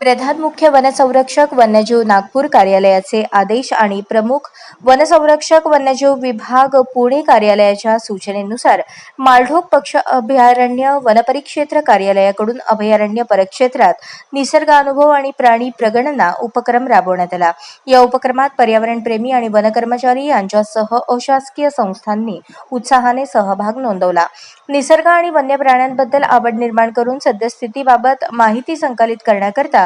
प्रधान मुख्य वनसंरक्षक वन्यजीव नागपूर कार्यालयाचे आदेश आणि प्रमुख वनसंरक्षक वन्यजीव विभाग पुणे कार्यालयाच्या सूचनेनुसार माळढोक पक्ष अभयारण्य वनपरिक्षेत्र कार्यालयाकडून अभयारण्य परिक्षेत्रात निसर्गानुभव आणि प्राणी प्रगणना उपक्रम राबवण्यात आला. या उपक्रमात पर्यावरणप्रेमी आणि वनकर्मचारी यांच्यासह अशासकीय संस्थांनी उत्साहाने सहभाग नोंदवला. निसर्ग आणि वन्य प्राण्यांबद्दल आवड निर्माण करून सद्यस्थितीबाबत माहिती संकलित करण्याकरता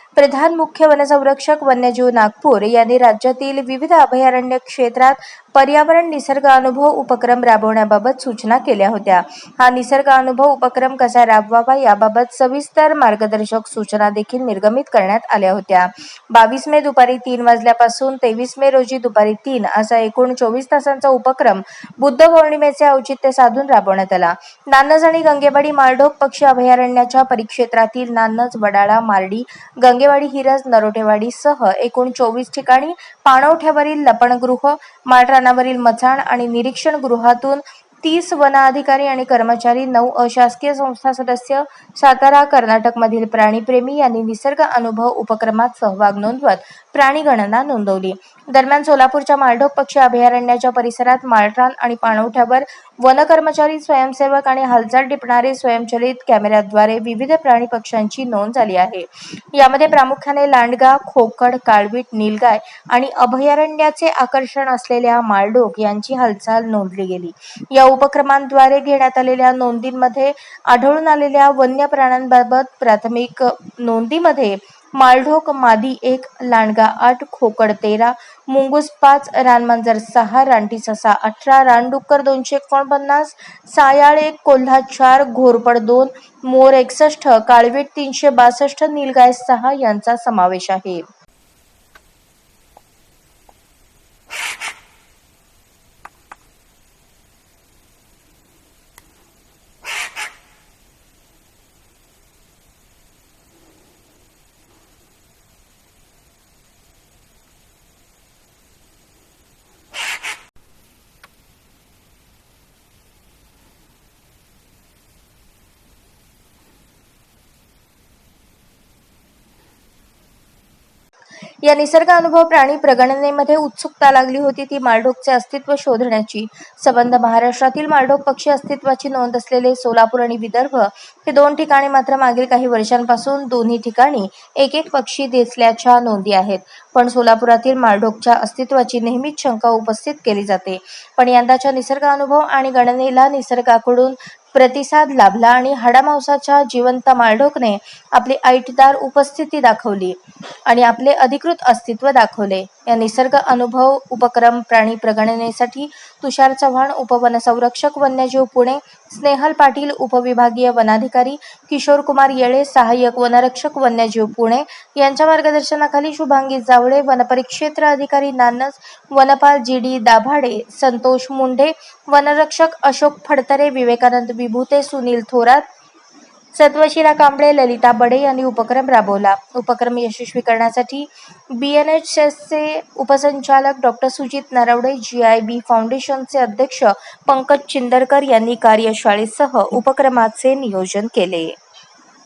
प्रधान मुख्य वनसंरक्षक वन्यजीव नागपूर यांनी राज्यातील विविध अभयारण्य क्षेत्रात पर्यावरण निसर्ग अनुभव उपक्रम राबवण्याबाबत सूचना केल्या होत्या. हा निसर्ग अनुभव उपक्रम कसा राबवावा याबाबत सविस्तर मार्गदर्शक सूचना देखील निर्गमित करण्यात आल्या होत्या. बावीस मे दुपारी तीन वाजल्यापासून तेवीस मे रोजी दुपारी तीन असा एकूण चोवीस तासांचा उपक्रम बुद्ध पौर्णिमेचे औचित्य साधून राबवण्यात आला. नान्नज आणि गंगेवाडी माळढोक पक्षी अभयारण्याच्या परिक्षेत्रातील नान्नज वडाळा मार्डी गंगेवाडी हिरज नरोटेवाडीसह एकूण चोवीस ठिकाणी पाणवठ्यावरील लपणगृह माळरानावरील मचाण आणि निरीक्षण गृहातून तीस वन अधिकारी आणि कर्मचारी नऊ अशासकीय संस्था सदस्य सातारा कर्नाटकमधील प्राणीप्रेमी यांनी निसर्ग अनुभव उपक्रमात सहभाग नोंदवत प्राणी गणना नोंदवली. दरम्यान सोलापूरच्या माळढोक पक्षी अभयारण्याच्या परिसरात माळरान आणि पाणवठ्यावर वन कर्मचारी स्वयंसेवक आणि हालचाल टिपणारे स्वयंचलित कॅमेऱ्याद्वारे विविध प्राणी पक्ष्यांची नोंद झाली आहे. यामध्ये प्रामुख्याने लांडगा खोकड काळवीट नीलगाय आणि अभयारण्याचे आकर्षण असलेल्या माळढोक यांची हालचाल नोंदली गेली. या उपक्रमांद्वारे घेण्यात आलेल्या नोंदींमध्ये आढळून आलेल्या वन्य प्राण्यांबाबत प्राथमिक नोंदीमध्ये माळढोक मादी एक लांडगा आठ खोकड तेरा मुंगूस पाच रानमांजर सहा रानटी ससा अठरा रानडुक्कर दोनशे एकोणपन्नास सायाळ एक कोल्हा चार घोरपड दोन मोर एकसष्ट काळवीट तीनशे बासष्ट नीलगाय सहा यांचा समावेश आहे. या निसर्ग अनुभव प्राणी प्रगणनेमध्ये उत्सुकता लागली होती ती माळढोकचे अस्तित्व शोधण्याची. संबंध महाराष्ट्रातील माळढोक पक्षी अस्तित्वाची नोंद असलेले सोलापूर आणि विदर्भ हे दोन ठिकाणी मात्र मागील काही वर्षांपासून दोन्ही ठिकाणी एक एक पक्षी दिसल्याच्या नोंदी आहेत. पण सोलापुरातील माळढोकच्या अस्तित्वाची नेहमीच शंका उपस्थित केली जाते. पण यंदाच्या निसर्ग अनुभव आणि गणनेला निसर्गाकडून प्रतिसाद लाभला आणि हाडामांसाच्या जिवंत माळढोकने आपली ऐटदार उपस्थिती दाखवली आणि आपले अधिकृत अस्तित्व दाखवले. या निसर्ग अनुभव उपक्रम प्राणी प्रगणनेसाठी तुषार चव्हाण उपवनसंरक्षक वन्यजीव पुणे स्नेहल पाटील उपविभागीय वनाधिकारी किशोर कुमार येळे सहाय्यक वनरक्षक वन्यजीव पुणे यांच्या मार्गदर्शनाखाली शुभांगी जावळे वनपरिक्षेत्र अधिकारी नानस वनपाल जी डी दाभाडे संतोष मुंढे वनरक्षक अशोक फडतरे विवेकानंद विभूते सुनील थोरात सत्वशिला कांबळे ललिता बडे यांनी उपक्रम राबवला. उपक्रम यशस्वी करण्यासाठी बी एन एच एसचे उपसंचालक doctor Sujit Narawade G I B फाउंडेशनचे अध्यक्ष पंकज चिंदरकर यांनी कार्यशाळेसह उपक्रमाचे नियोजन केले.